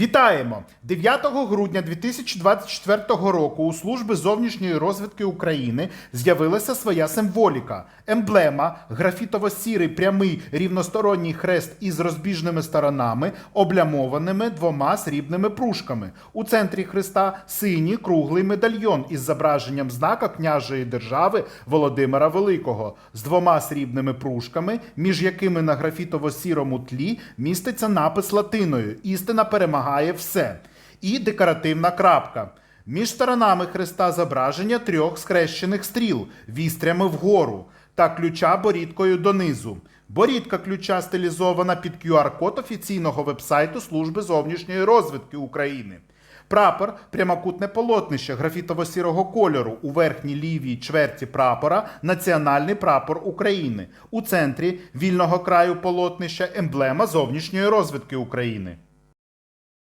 Вітаємо! 9 грудня 2024 року у служби зовнішньої розвідки України з'явилася своя символіка. Емблема, графітово-сірий прямий рівносторонній хрест із розбіжними сторонами, облямованими двома срібними пружками. У центрі хреста синій круглий медальйон із зображенням знака княжої держави Володимира Великого з двома срібними пружками, між якими на графітово-сірому тлі міститься напис латиною Істина перемагає все. І декоративна крапка. Між сторонами хреста зображення трьох скрещених стріл вістрями вгору та ключа борідкою донизу. Борідка ключа стилізована під QR-код офіційного вебсайту Служби зовнішньої розвідки України. Прапор прямокутне полотнище графітово-сірого кольору. У верхній лівій чверті прапора національний прапор України. У центрі вільного краю полотнища емблема зовнішньої розвідки України.